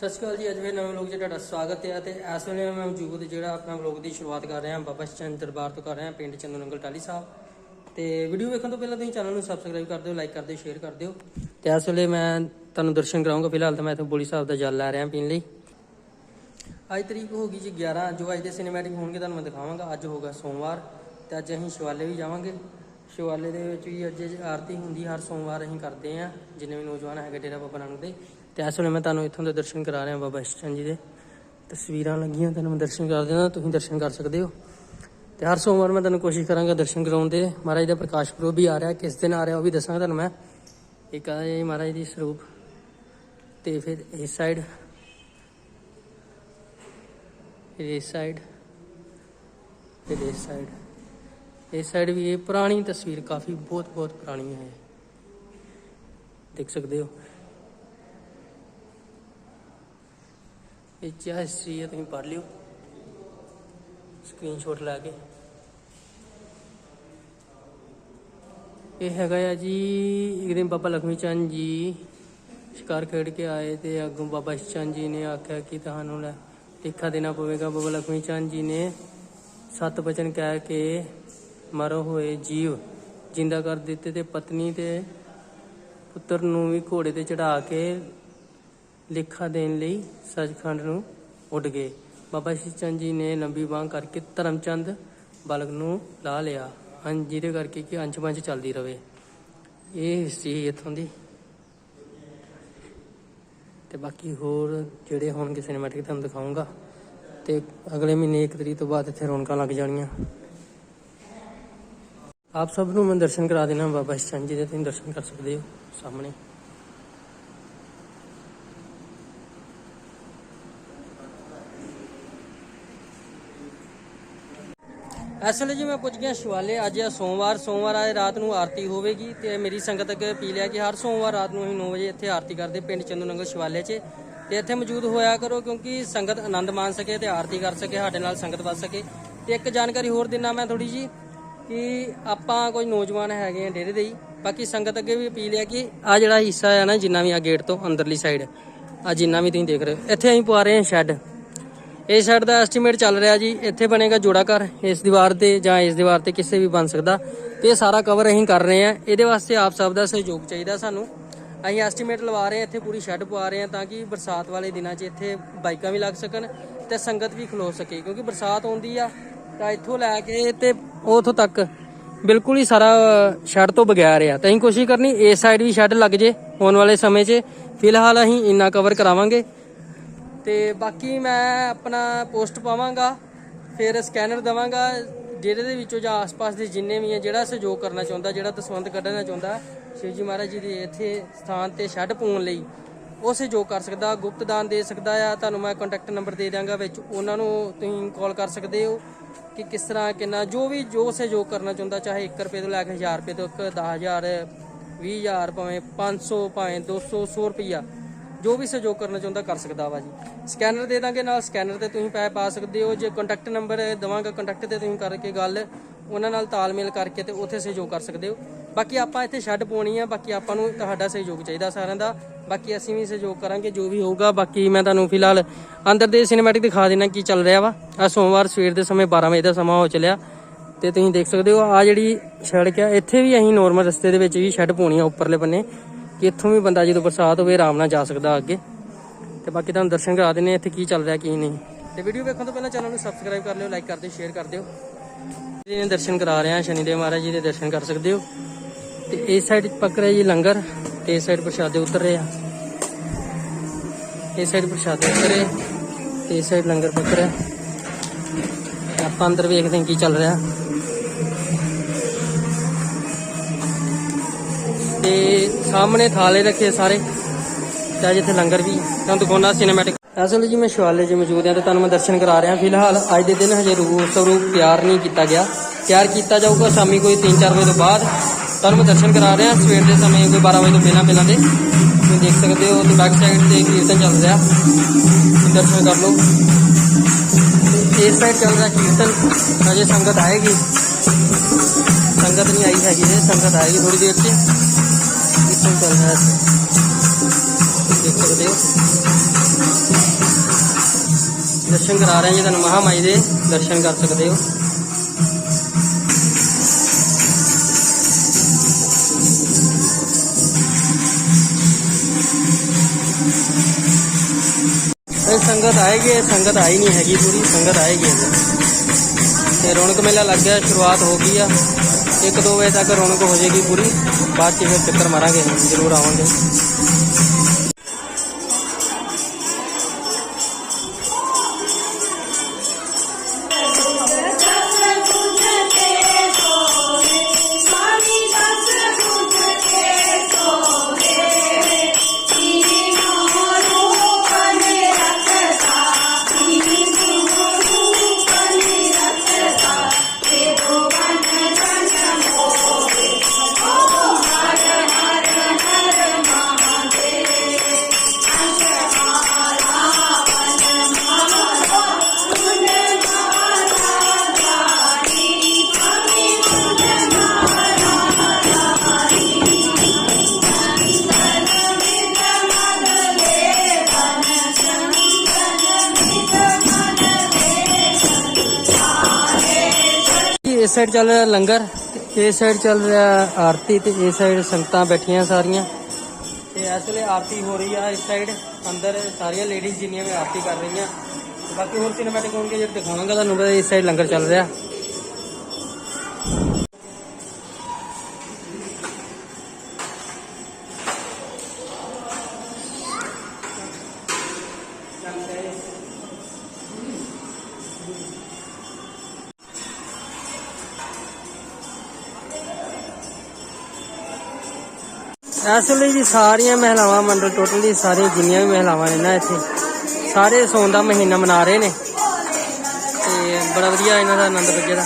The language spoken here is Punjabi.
ਸਤਿ ਸ਼੍ਰੀ ਅਕਾਲ ਜੀ, ਅੱਜ ਵੀ ਨਵੇਂ ਵਲੋਗ 'ਚ ਤੁਹਾਡਾ ਸਵਾਗਤ ਹੈ ਤੇ ਇਸ ਵੇਲੇ ਮੈਂ ਮੌਜੂਦ ਜਿਹੜਾ ਆਪਣਾ ਵਲੋਗ ਦੀ ਸ਼ੁਰੂਆਤ ਕਰ ਰਿਹਾ, ਬਾਬਾ ਚੰਦ ਦਰਬਾਰ ਤੋਂ ਕਰ ਰਿਹਾ, ਪਿੰਡ ਚੰਦੂ ਨੰਗਲ ਟਾਲੀ ਸਾਹਿਬ। ਤੇ ਵੀਡੀਓ ਵੇਖਣ ਤੋਂ ਪਹਿਲਾਂ ਤੁਸੀਂ ਚੈਨਲ ਨੂੰ ਸਬਸਕ੍ਰਾਈਬ ਕਰ ਦਿਓ ਲਾਈਕ ਕਰ ਦਿਓ ਸ਼ੇਅਰ ਕਰ ਦਿਓ। ਤੇ ਇਸ ਵੇਲੇ ਮੈਂ ਤੁਹਾਨੂੰ ਦਰਸ਼ਨ ਕਰਾਉਂਗਾ ਫਿਲਹਾਲ ਤਾਂ ਮੈਂ ਇੱਥੇ ਬੋਲੀ ਸਾਹਿਬ ਦਾ ਜਲ ਲੈ ਰਿਹਾ ਪੀਣ ਲਈ। ਅੱਜ ਤਰੀਕ ਹੋ ਗਈ ਜੀ 11 ਜੋ ਅੱਜ ਦੇ ਸਿਨੇਮੈਟਿਕ ਹੋਣਗੇ ਤੁਹਾਨੂੰ ਮੈਂ ਦਿਖਾਵਾਂਗਾ। ਅੱਜ ਹੋਗਾ ਸੋਮਵਾਰ ਤੇ ਅੱਜ ਅਸੀਂ ਸ਼ਿਵਾਲੇ ਵੀ ਜਾਵਾਂਗੇ। ਸ਼ਿਵਾਲੇ ਦੇ ਵਿੱਚ ਵੀ ਅੱਜ ਆਰਤੀ ਹੁੰਦੀ, ਹਰ ਸੋਮਵਾਰ ਅਸੀਂ ਕਰਦੇ ਆਂ ਜਿੰਨੇ ਵੀ ਨੌਜਵਾਨ ਹੈਗੇ, ਡੇਰਾ ਬਾਬਾ ਨਾਨਕ ਦੇ। ਤੇ ਇਸ ਵੇਲੇ ਮੈਂ ਤੁਹਾਨੂੰ ਇੱਥੋਂ ਦੇ ਦਰਸ਼ਨ ਕਰਾ ਰਿਹਾ ਬਾਬਾ ਇਸ਼ਚੰਦ ਜੀ ਦੇ। ਤਸਵੀਰਾਂ ਲੱਗੀਆਂ, ਤੁਹਾਨੂੰ ਮੈਂ ਦਰਸ਼ਨ ਕਰ ਦਿੰਦਾ, ਤੁਸੀਂ ਦਰਸ਼ਨ ਕਰ ਸਕਦੇ ਹੋ। ਤੇ ਹਰ ਸੋਮਵਾਰ ਮੈਂ ਤੁਹਾਨੂੰ ਕੋਸ਼ਿਸ਼ ਕਰਾਂਗਾ ਦਰਸ਼ਨ ਕਰਾਉਣ ਦੇ। ਮਹਾਰਾਜ ਦਾ ਪ੍ਰਕਾਸ਼ ਪੁਰਬ ਵੀ ਆ ਰਿਹਾ, ਕਿਸ ਦਿਨ ਆ ਰਿਹਾ ਉਹ ਵੀ ਦੱਸਾਂਗਾ ਤੁਹਾਨੂੰ ਮੈਂ। ਇੱਕ ਆ ਜੀ ਮਹਾਰਾਜ ਦੀ ਸਰੂਪ। ਤੇ ਫਿਰ ਇਸ ਸਾਈਡ ਫਿਰ ਇਸ ਸਾਈਡ ਫਿਰ ਇਸ ਸਾਈਡ ਇਸ ਸਾਈਡ ਵੀ ਇਹ ਪੁਰਾਣੀ ਤਸਵੀਰ ਕਾਫੀ ਬਹੁਤ ਬਹੁਤ ਪੁਰਾਣੀ ਹੈ। ਦੇਖ ਸਕਦੇ ਹੋ। ਇਹ ਚਾਹ ਹਿਸਟਰੀ ਹੈ ਤੁਸੀਂ ਪੜ੍ਹ ਲਿਓ। ਸਕਰੀਨਸ਼ਾਟ ਲੈ ਕੇ। ਇਹ ਹੈਗਾ ਆ ਜੀ, ਇੱਕ ਦਿਨ ਬਾਬਾ ਲਖਮੀ ਚੰਦ ਜੀ ਸ਼ਿਕਾਰ ਖੇਡ ਕੇ ਆਏ ਤੇ ਅੱਗੋਂ ਬਾਬਾ ਚੰਦ ਜੀ ਨੇ ਆਖਿਆ ਕਿ ਤੁਹਾਨੂੰ ਲੈ ਟਿੱਖਾ ਦੇਣਾ ਪਵੇਗਾ। ਬਾਬਾ ਲਖਮੀ ਚੰਦ ਜੀ ਨੇ ਸਤ ਬਚਨ ਕਹਿ ਕੇ ਮਰੋ ਹੋਏ ਜੀਵ, ਜਿੰਦਾ ਕਰ ਦਿੱਤੇ ਤੇ ਪਤਨੀ ਤੇ ਪੁੱਤਰ ਨੂੰ ਵੀ ਘੋੜੇ ਤੇ ਚੜਾ ਕੇ ਲੇਖਾ ਦੇਣ ਲਈ ਸੱਚਖੰਡ ਨੂੰ ਉੱਡ ਗਏ। ਬਾਬਾ ਸ਼੍ਰੀ ਚੰਦ ਜੀ ਨੇ ਲੰਬੀ ਬਾਂਹ ਕਰਕੇ ਧਰਮਚੰਦ ਬਾਲਕ ਨੂੰ ਲਾ ਲਿਆ। ਹਾਂ ਜਿਹਦੇ ਕਰਕੇ ਕਿ ਅੰਸ਼ ਬੰਸ਼ ਚੱਲਦੀ ਰਵੇ। ਇਹ ਹਿਸਟਰੀ ਇਥੋਂ ਦੀ। ਤੇ ਬਾਕੀ ਹੋਰ ਜਿਹੜੇ ਹੋਣਗੇ ਸਿਨੇਮੈਟਿਕ ਤੁਹਾਨੂੰ ਦਿਖਾਉਂਗਾ ਤੇ ਅਗਲੇ ਮਹੀਨੇ 1 ਤਰੀਕ ਤੋਂ ਬਾਅਦ ਇੱਥੇ ਰੌਣਕਾਂ ਲੱਗ ਜਾਣੀਆਂ। ਆਪ ਸਭ ਨੂੰ ਮੈਂ ਦਰਸ਼ਨ ਕਰਾ ਦੇਣਾ। ਬਾਬਾ ਸ਼੍ਰੀ ਚੰਦ ਜੀ ਦੇ ਤੁਸੀਂ ਦਰਸ਼ਨ ਕਰ ਸਕਦੇ ਹੋ ਸਾਹਮਣੇ। ਇਸ ਵੇਲੇ ਜੀ ਮੈਂ ਪੁੱਜ ਗਿਆ, ਸ਼ਿਵਾਲੇ, ਅੱਜ ਹੈ ਸੋਮਵਾਰ ਸੋਮਵਾਰ ਆਏ ਰਾਤ ਨੂੰ ਆਰਤੀ ਹੋਵੇਗੀ ਤੇ ਮੇਰੀ ਸੰਗਤ ਅੱਗੇ ਅਪੀਲ ਹੈ ਕਿ ਹਰ ਸੋਮਵਾਰ ਰਾਤ ਨੂੰ ਅਸੀਂ 9 ਵਜੇ ਇੱਥੇ ਆਰਤੀ ਕਰਦੇ ਪਿੰਡ ਚੰਦੂ ਨੰਗਲ ਸ਼ਿਵਾਲੇ 'ਚ ਤੇ ਇੱਥੇ ਮੌਜੂਦ ਹੋਇਆ ਕਰੋ ਕਿਉਂਕਿ ਸੰਗਤ ਆਨੰਦ ਮਾਣ ਸਕੇ ਤੇ ਆਰਤੀ ਕਰ ਸਕੇ, ਸਾਡੇ ਨਾਲ ਸੰਗਤ ਵੱਧ ਸਕੇ। ਤੇ ਇੱਕ ਜਾਣਕਾਰੀ ਹੋਰ ਦਿਨਾ ਮੈਂ ਥੋੜੀ ਜੀ ਕਿ ਆਪਾਂ ਕੋਈ ਨੌਜਵਾਨ ਹੈਗੇ ਆ ਡੇਰੇ ਦੇ ਹੀ, ਬਾਕੀ ਸੰਗਤ ਅੱਗੇ ਵੀ ਅਪੀਲ ਹੈ ਕਿ ਆ ਜਿਹੜਾ ਹਿੱਸਾ ਆ ਨਾ ਜਿੰਨਾ ਵੀ ਆ ਗੇਟ ਤੋਂ ਅੰਦਰਲੀ ਸਾਈਡ ਆ ਜਿੰਨਾ ਵੀ ਤੁਸੀਂ ਦੇਖ ਰਹੇ ਹੋ, ਇੱਥੇ ਅਸੀਂ ਪਵਾ ਰਹੇ ਹਾਂ ਸ਼ੈੱਡ। ਇਸ ਸਾਈਡ ਦਾ ਐਸਟੀਮੇਟ ਚੱਲ ਰਿਹਾ ਜੀ, ਇੱਥੇ ਬਣੇਗਾ ਜੋੜਾ ਘਰ, ਇਸ ਦੀਵਾਰ ਤੇ ਜਾਂ ਇਸ ਦੀਵਾਰ ਤੇ ਕਿਸੇ ਵੀ ਬਣ ਸਕਦਾ। ਤੇ ਇਹ ਸਾਰਾ ਕਵਰ ਅਸੀਂ ਕਰ ਰਹੇ ਹਾਂ। ਇਹਦੇ ਵਾਸਤੇ ਆਪ ਸਭ ਦਾ ਸਹਿਯੋਗ ਚਾਹੀਦਾ ਸਾਨੂੰ। ਅਸੀਂ ਐਸਟੀਮੇਟ ਲਵਾ ਰਹੇ ਹਾਂ, ਇੱਥੇ ਪੂਰੀ ਸ਼ੈੱਡ ਪਵਾ ਰਹੇ ਹਾਂ ਤਾਂ ਕਿ ਬਰਸਾਤ ਵਾਲੇ ਦਿਨਾਂ 'ਚ ਇੱਥੇ ਬਾਈਕਾਂ ਵੀ ਲੱਗ ਸਕਣ ਤੇ ਸੰਗਤ ਵੀ ਖਲੋ ਸਕੇ, ਕਿਉਂਕਿ ਬਰਸਾਤ ਆਉਂਦੀ ਆ ਤਾਂ ਇੱਥੋਂ ਲੈ ਕੇ ਤੇ ਉੱਥੋਂ ਤੱਕ ਬਿਲਕੁਲ ਹੀ ਸਾਰਾ ਸ਼ੈੱਡ ਤੋਂ ਬਗੈਰ ਆ। ਤਾਂ ਅਸੀਂ ਕੋਸ਼ਿਸ਼ ਕਰਨੀ, ਇਸ ਸਾਈਡ ਵੀ ਸ਼ੈੱਡ ਲੱਗ ਜੇ ਆਉਣ ਵਾਲੇ ਸਮੇਂ 'ਚ। ਫਿਲਹਾਲ ਅਸੀਂ ਇੰਨਾ ਕਵਰ ਕਰਾਵਾਂਗੇ। ਤੇ ਬਾਕੀ ਮੈਂ ਆਪਣਾ ਪੋਸਟ ਪਾਵਾਂਗਾ, ਫਿਰ ਸਕੈਨਰ ਦਵਾਂਗਾ, ਜਿਹਦੇ ਦੇ ਵਿੱਚੋਂ ਜਾਂ ਆਸ-ਪਾਸ ਦੇ ਜਿੰਨੇ ਵੀ ਆ, ਜਿਹੜਾ ਸਹਿਯੋਗ ਕਰਨਾ ਚਾਹੁੰਦਾ, ਜਿਹੜਾ ਦਸਵੰਦ ਕੱਢਣਾ ਚਾਹੁੰਦਾ ਸ਼ਿਵ ਜੀ ਮਹਾਰਾਜ ਜੀ ਦੇ ਇੱਥੇ ਸਥਾਨ ਤੇ ਛੱਡ ਪਾਉਣ ਲਈ, ਉਹ ਸਹਿਯੋਗ ਕਰ ਸਕਦਾ, ਗੁਪਤ ਦਾਨ ਦੇ ਸਕਦਾ ਆ, ਤੁਹਾਨੂੰ ਮੈਂ ਕੰਟੈਕਟ ਨੰਬਰ ਦੇ ਦਾਂਗਾ ਵਿੱਚ, ਉਹਨਾਂ ਨੂੰ ਤੁਸੀਂ ਕਾਲ ਕਰ ਸਕਦੇ ਹੋ, ਕਿ ਕਿਸ ਤਰ੍ਹਾਂ, ਕਿੰਨਾ, ਜੋ ਵੀ, ਜੋ ਸਹਿਯੋਗ ਕਰਨਾ ਚਾਹੁੰਦਾ, ਚਾਹੇ 1 ਰੁਪਏ ਤੋਂ ਲੈ ਕੇ 1000 ਰੁਪਏ ਤੋਂ 10000 20000 ਭਾਵੇਂ 500 ਭਾਵੇਂ 200 100 ਰੁਪਈਆ ਜੋ ਵੀ ਸਹਿਯੋਗ ਕਰਨਾ ਚਾਹੁੰਦਾ ਕਰ ਸਕਦਾ ਵਾ ਜੀ। ਸਕੈਨਰ ਦੇ ਦਾਂਗੇ, ਨਾਲ ਸਕੈਨਰ ਤੇ ਤੁਸੀਂ ਪੈਸੇ ਪਾ ਸਕਦੇ ਹੋ। ਜੇ ਕੰਟੈਕਟ ਨੰਬਰ ਦਵਾਂਗਾ ਕੰਟੈਕਟ ਤੇ ਤੁਸੀਂ ਕਰਕੇ ਗੱਲ, ਉਹਨਾਂ ਨਾਲ ਤਾਲਮੇਲ ਕਰਕੇ ਤੇ ਉੱਥੇ ਸਹਿਯੋਗ ਕਰ ਸਕਦੇ ਹੋ। ਬਾਕੀ ਆਪਾਂ ਇੱਥੇ ਛੱਡ ਪਾਉਣੀ ਆ, ਬਾਕੀ ਆਪਾਂ ਨੂੰ ਤੁਹਾਡਾ ਸਹਿਯੋਗ ਚਾਹੀਦਾ ਸਾਰਿਆਂ ਦਾ। ਬਾਕੀ ਅਸੀਂ ਵੀ ਸਹਿਯੋਗ ਕਰਾਂਗੇ, ਜੋ ਵੀ ਹੋਊਗਾ। ਬਾਕੀ ਮੈਂ ਤੁਹਾਨੂੰ ਫਿਲਹਾਲ ਅੰਦਰ ਦੇ ਸਿਨੇਮੈਟਿਕ ਦਿਖਾ ਦੇਣਾ ਕੀ ਚੱਲ ਰਿਹਾ ਵਾ। ਆ ਸੋਮਵਾਰ ਸਵੇਰ ਦੇ ਸਮੇਂ 12 ਵਜੇ ਦਾ ਸਮਾਂ ਹੋ ਚੱਲਿਆ। ਤੇ ਤੁਸੀਂ ਦੇਖ ਸਕਦੇ ਹੋ, ਆ ਜਿਹੜੀ ਸੜਕ ਆ, ਇੱਥੇ ਵੀ ਅਸੀਂ ਨੋਰਮਲ ਰਸਤੇ ਦੇ ਵਿੱਚ ਵੀ ਛੱਡ ਪਾਉਣੀ ਆ, ਉੱਪਰਲੇ ਬੰਨੇ। ਕਿ ਇੱਥੋਂ ਵੀ ਬੰਦਾ ਜਦੋਂ ਬਰਸਾਤ ਹੋਵੇ ਆਰਾਮ ਨਾਲ ਜਾ ਸਕਦਾ ਅੱਗੇ। ਤੇ ਬਾਕੀ ਤੁਹਾਨੂੰ ਦਰਸ਼ਨ ਕਰਾ ਦਿੰਨੇ ਆ ਇੱਥੇ ਕੀ ਚੱਲ ਰਿਹਾ, ਕੀ ਨਹੀਂ। ਤੇ ਵੀਡੀਓ ਵੇਖਣ ਤੋਂ ਪਹਿਲਾਂ ਚੈਨਲ ਨੂੰ ਸਬਸਕ੍ਰਾਈਬ ਕਰ ਲਿਓ ਲਾਈਕ ਕਰ ਦਿਓ ਸ਼ੇਅਰ ਕਰ ਦਿਓ। ਜੀ ਨੇ ਦਰਸ਼ਨ ਕਰਾ ਰਹੇ ਆ, ਸ਼ਨੀਦੇਵ ਮਹਾਰਾਜ ਜੀ ਦੇ ਦਰਸ਼ਨ ਕਰ ਸਕਦੇ ਹੋ। ਤੇ ਇਸ ਸਾਈਡ ਪੱਕ ਰਿਹਾ ਜੀ ਲੰਗਰ, ਤੇ ਇਸ ਸਾਈਡ ਪ੍ਰਸ਼ਾਦੇ ਉਤਰ ਰਹੇ ਆ। ਇਸ ਸਾਈਡ ਪ੍ਰਸ਼ਾਦੇ ਉਤਰ ਰਹੇ, ਤੇ ਇਸ ਸਾਈਡ ਲੰਗਰ ਪੱਕ ਰਿਹਾ। ਆਪਾਂ ਅੰਦਰ ਵੇਖਦੇ ਹਾਂ ਕੀ ਚੱਲ ਰਿਹਾ। ਤੇ ਸਾਹਮਣੇ ਥਾਲੇ ਰੱਖੇ ਸਾਰੇ। ਤੇ ਅੱਜ ਲੰਗਰ ਵੀ ਤੁਹਾਨੂੰ ਦਿਖਾਉਣਾ ਸਿਨੇਮੈਟਿਕ ਅਸਲ ਜੀ ਮੈਂ ਸ਼ਿਵਾਲੇ 'ਚ ਮੌਜੂਦ ਹਾਂ ਤੇ ਤੁਹਾਨੂੰ ਮੈਂ ਦਰਸ਼ਨ ਕਰਾ ਰਿਹਾ। ਫਿਲਹਾਲ ਅੱਜ ਦੇ ਦਿਨ ਹਜੇ ਰੂਪ ਸਰੂਪ ਤਿਆਰ ਨਹੀਂ ਕੀਤਾ ਗਿਆ। ਤਿਆਰ ਕੀਤਾ ਜਾਊਗਾ ਸ਼ਾਮੀ ਕੋਈ 3-4 ਵਜੇ ਤੋਂ ਬਾਅਦ। ਤੁਹਾਨੂੰ ਮੈਂ ਦਰਸ਼ਨ ਕਰਾ ਰਿਹਾ। ਸਵੇਰ ਦੇ ਸਮੇਂ ਕੋਈ 12 ਵਜੇ ਤੋਂ ਪਹਿਲਾਂ ਪਹਿਲਾਂ ਦੇ। ਤੁਸੀਂ ਦੇਖ ਸਕਦੇ ਹੋ ਤੇ ਬੈਕ ਸਾਈਡ ਤੇ ਕੀਰਤਨ ਚੱਲ ਰਿਹਾ। ਦਰਸ਼ਨ ਕਰ ਲਓ। ਇਸ ਸਾਈਡ ਚੱਲ ਰਿਹਾ ਕੀਰਤਨ। ਅਜੇ ਸੰਗਤ ਆਏਗੀ। ਸੰਗਤ ਨਹੀਂ ਆਈ ਹੈਗੀ ਜੇ ਸੰਗਤ ਆਏਗੀ ਥੋੜੀ ਦੇਰ 'ਚ। ਕੀਰਤਨ ਚੱਲ ਰਿਹਾ ਹੈ ਦੇਖ ਸਕਦੇ ਹੋ ਦਰਸ਼ਨ ਕਰਾ ਰਹੇ ਹਾਂ ਜੀ ਤੁਹਾਨੂੰ ਮਹਾਮਾਈ ਦੇ ਦਰਸ਼ਨ ਕਰ ਸਕਦੇ ਹੋ ਇਹ ਸੰਗਤ ਆਏਗੀ, ਸੰਗਤ ਆਈ ਨਹੀਂ ਹੈਗੀ ਪੂਰੀ, ਸੰਗਤ ਆਏਗੀ ਤੇ ਰੌਣਕ ਮੇਲਾ ਲੱਗ ਗਿਆ ਸ਼ੁਰੂਆਤ ਹੋ ਗਈ ਆ। 1-2 ਵਜੇ ਤੱਕ ਰੌਣਕ ਹੋ ਜਾਏਗੀ ਪੂਰੀ। ਬਾਅਦ ਚ ਫਿਰ ਚੱਕਰ ਮਾਰਾਂਗੇ ਜ਼ਰੂਰ ਆਵਾਂਗੇ। ਇਸ ਸਾਈਡ ਚੱਲ ਰਿਹਾ ਲੰਗਰ, ਤੇ ਇਸ ਸਾਈਡ ਚੱਲ ਰਿਹਾ ਆਰਤੀ, ਤੇ ਇਸ ਸਾਈਡ ਸੰਗਤਾਂ ਬੈਠੀਆਂ ਸਾਰੀਆਂ। ਤੇ ਇਸ ਵੇਲੇ ਆਰਤੀ ਹੋ ਰਹੀ ਆ ਇਸ ਸਾਈਡ ਅੰਦਰ ਸਾਰੀਆਂ ਲੇਡੀਜ਼ ਜਿੰਨੀਆਂ ਵੀ ਆਰਤੀ ਕਰ ਰਹੀਆਂ। ਬਾਕੀ ਹੋਰ ਸਿਨੇਮੈਟਿਕ ਹੋਣਗੇ, ਜਿਹੜੇ ਦਿਖਾਵਾਂਗਾ ਤੁਹਾਨੂੰ ਪਤਾ ਇਸ ਸਾਈਡ ਲੰਗਰ ਚੱਲ ਰਿਹਾ। ਇਸ ਵੇਲੇ ਜੀ ਸਾਰੀਆਂ ਮਹਿਲਾਵਾਂ ਮੰਡਲ ਟੋਟਲੀ ਸਾਰੀਆਂ ਜਿੰਨੀਆਂ ਵੀ ਮਹਿਲਾਵਾਂ ਨੇ ਨਾ ਇੱਥੇ, ਸਾਰੇ ਸੌਣ ਦਾ ਮਹੀਨਾ ਮਨਾ ਰਹੇ ਨੇ। ਤੇ ਬੜਾ ਵਧੀਆ ਇਹਨਾਂ ਦਾ ਆਨੰਦ ਲੱਗਿਆ ਦਾ